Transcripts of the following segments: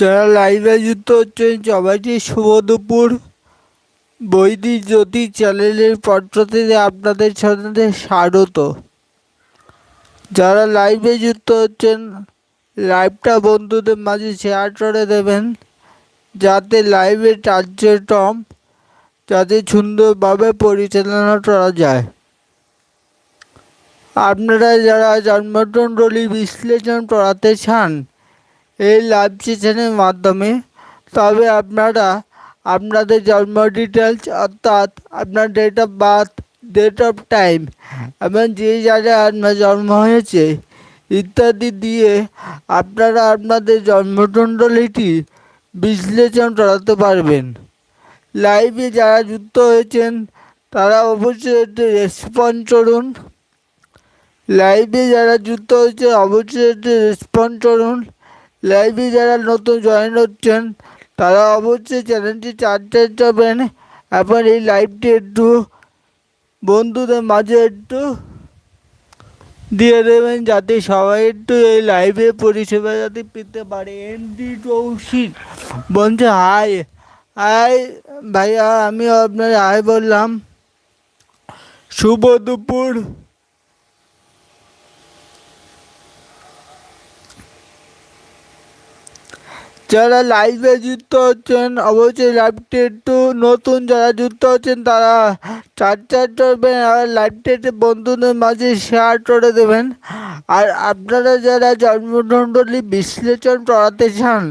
যারা লাইভে যুক্ত হচ্ছেন, সবাইকে শুভ দুপুর। বৈদিক জ্যোতি চ্যানেলের থেকে আপনাদের সাথে স্বাগত। যারা লাইভে যুক্ত হচ্ছেন লাইভটা বন্ধুদের মাঝে শেয়ার করে দেবেন, যাতে লাইভের কার্যক্রম যাতে সুন্দরভাবে পরিচালনা করা যায়। আপনারা যারা জন্মকুণ্ডলী বিশ্লেষণ করাতে চান এই লাইভ সেশনের মাধ্যমে। তবে আপনারা, আপনাদের জন্ম ডিটেলস অর্থাৎ আপনার date of birth date of time এবং যে জায়গায় আপনার জন্ম হয়েছে ইত্যাদি দিয়ে আপনারা আপনাদের জন্মকুণ্ডলীটি বিশ্লেষণ করাতে পারবেন। লাইভে যারা যুক্ত হয়েছেন, তারা অবশ্যই একটি রেসপন্স করুন। লাইভে যারা যুক্ত হয়েছে অবশ্যই একটি রেসপন্স করুন। লাইভে যারা নতুন জয়েন হচ্ছেন, তারা অবশ্যই চ্যানেলটি চার্জে যাবেন এবং এই লাইভটি একটু বন্ধুদের মাঝে একটু দিয়ে দেবেন, যাতে সবাই একটু এই লাইভে পরিষেবা যাতে পেতে পারে। এনডি কৌশিক বলছে হাই হাই ভাইয়া, আমি আপনার হাই বললাম। শুভ দুপুর। যারা লাইভে যুক্ত হচ্ছেন, অবশ্যই লাইভটি একটু নতুন যারা যুক্ত হচ্ছেন, তারা চার চার করবেন আর লাইভটি একটু বন্ধুদের মাঝে শেয়ার করে দেবেন। আর আপনারা যারা জন্মকুণ্ডলী বিশ্লেষণ করাতে চান,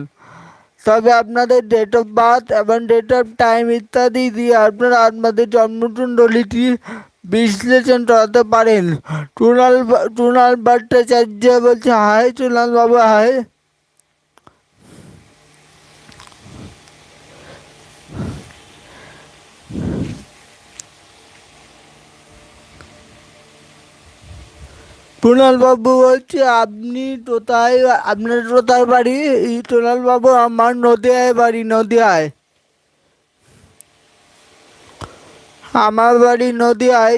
তবে আপনাদের ডেট অফ বার্থ এবং ডেট অফ টাইম ইত্যাদি দিয়ে আপনারা আপনাদের জন্মকুণ্ডলীটি বিশ্লেষণ করাতে পারেন। টুনাল টুনাল ভট্টাচার্য বলছে হাই টুনাল বাবা হাই বাবু বলছি, আপনি কোথায়, আপনার কোথায় বাড়ি? বাবু আমার নদিয়ায় বাড়ি, নদিয়ায়। আমার বাড়ি নদিয়ায়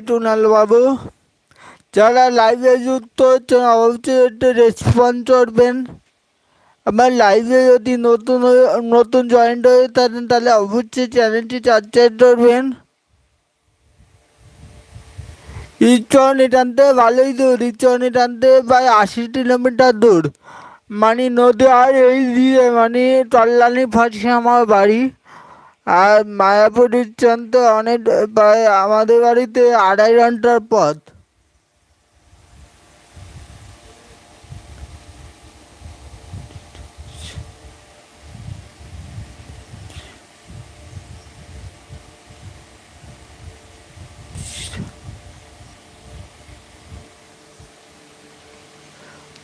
বাবু যারা লাইভে যুক্ত হচ্ছেন অবশ্যই একটু রেসপন্স করবেন। আমার লাইভে যদি নতুন নতুন জয়েন্ট হয়ে থাকেন, তাহলে অবশ্যই চ্যানেলটি সাবস্ক্রাইব করবেন। ইচ্ছনি টানতে ভালোই দূর। ইচ্ছনি টানতে প্রায় আশি কিলোমিটার দূর। মানে নদী আর এই দিয়ে মানে তল্লানি ফাঁসে আমার বাড়ি। আর মায়াপুর ইচ্ছান্ত অনেক, প্রায় আমাদের বাড়িতে আড়াই ঘণ্টার পথ।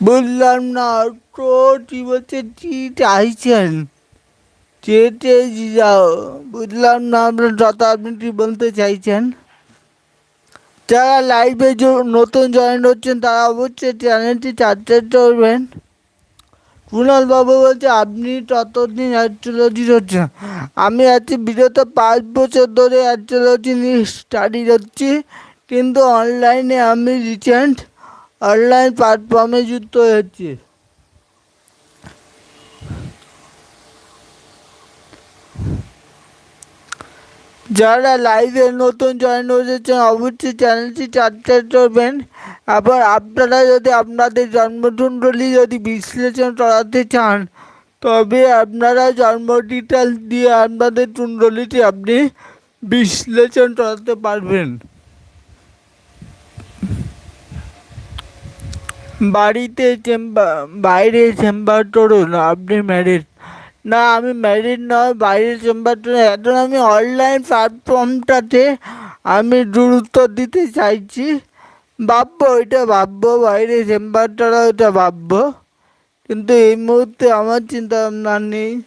বুঝলাম না, তো বলছে? কি চাইছেন? চেটে যাও। বুঝলাম না আপনার যত আপনি কি বলতে চাইছেন। যারা লাইভে নতুন জয়েন হচ্ছেন, তারা অবশ্যই চ্যানেলটি সাবস্ক্রাইব করবেন। কুণাল বাবু বলছে, আপনি ততদিন অ্যাস্ট্রোলজি হচ্ছেন। আমি আজকে বিগত পাঁচ বছর ধরে অ্যাস্ট্রোলজি নিয়ে স্টাডি করছি। কিন্তু অনলাইনে আমি রিসেন্ট অনলাইন প্ল্যাটফর্মে যুক্ত হয়েছে। যারা লাইভে নতুন জয়েন হয়েছেন, অবশ্যই চ্যানেলটি সাবস্ক্রাইব করবেন। আবার আপনারা যদি আপনাদের জন্মকুণ্ডলী যদি বিশ্লেষণ করাতে চান, তবে আপনারা জন্ম ডিটেলস দিয়ে আপনাদের কুণ্ডলীটি আপনি বিশ্লেষণ করাতে পারবেন। বাড়িতে চেম্বার বাইরে চেম্বার করুন আপনি ম্যারিড না, আমি ম্যারিড নয়, বাইরে চেম্বার এখন আমি অনলাইন প্ল্যাটফর্মটাতে আমি গুরুত্ব দিতে চাইছি। ভাববো ওইটা ভাববো, বাইরে চেম্বার চেম্বারটা ওইটা ভাববো। কিন্তু এই মুহূর্তে আমার চিন্তা ভাবনা নেই।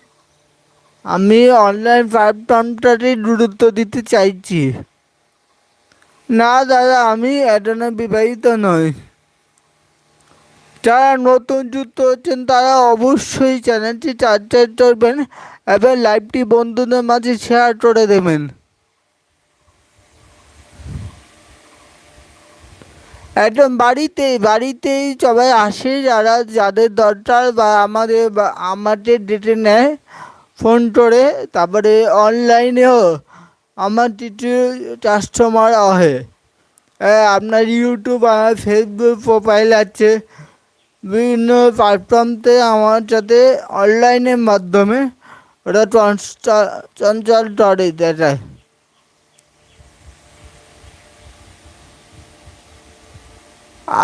আমি অনলাইন প্ল্যাটফর্মটাতেই গুরুত্ব দিতে চাইছি। না, দাদা, আমি এখনও বিবাহিত নই। যারা নতুন যুক্ত হচ্ছেন তারা অবশ্যই চ্যানেলটি সাবস্ক্রাইব করবেন এবং লাইভটি বন্ধুদের মাঝে শেয়ার করে দেবেন। একদম বাড়িতেই বাড়িতেই সবাই আসে যারা যাদের দরকার বা আমাদের আমাদের ডেটে নেয় ফোন করে তারপরে অনলাইনেও আমার কিছু কাস্টমার হ্যাঁ, আপনার ইউটিউব আর ফেসবুক প্রোফাইল আছে। বিভিন্ন প্ল্যাটফর্মতে আমার সাথে অনলাইনের মাধ্যমে ওরা চঞ্চল করে দেখায়।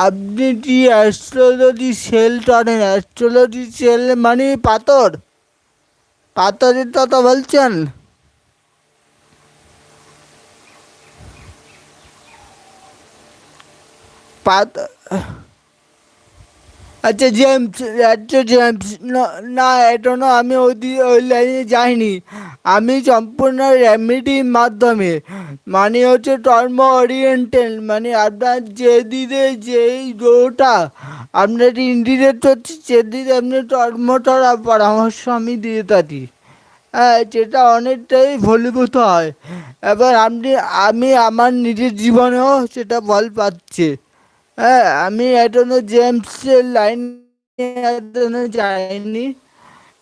আপনি কি অ্যাস্ট্রোলজি সেল করেন? অ্যাস্ট্রোলজি সেল মানে পাথর? পাথরের কথা বলছেন? পাত আচ্ছা জেমস আচ্ছা জেমস না এখনও আমি ওই ওই লাইনে যাইনি। আমি সম্পূর্ণ রেমেডির মাধ্যমে। মানে হচ্ছে কর্ম ওরিয়েন্টাল মানে আপনার যে দিকে যেই গ্রহটা আপনার ইন্ডিকেট হচ্ছে সেদিকে আপনি কর্ম করার পরামর্শ আমি দিয়ে থাকি। হ্যাঁ যেটা অনেকটাই ফলীভূত হয়। এবার আপনি, আমি আমার নিজের জীবনেও সেটা ফল পাচ্ছি। হ্যাঁ আমি এখনও জেমসের লাইন এখনও যাইনি।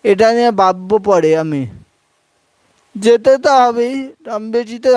এটা নিয়ে ভাববো পরে আমি। যেতে তো হবেই, কম বেশি তো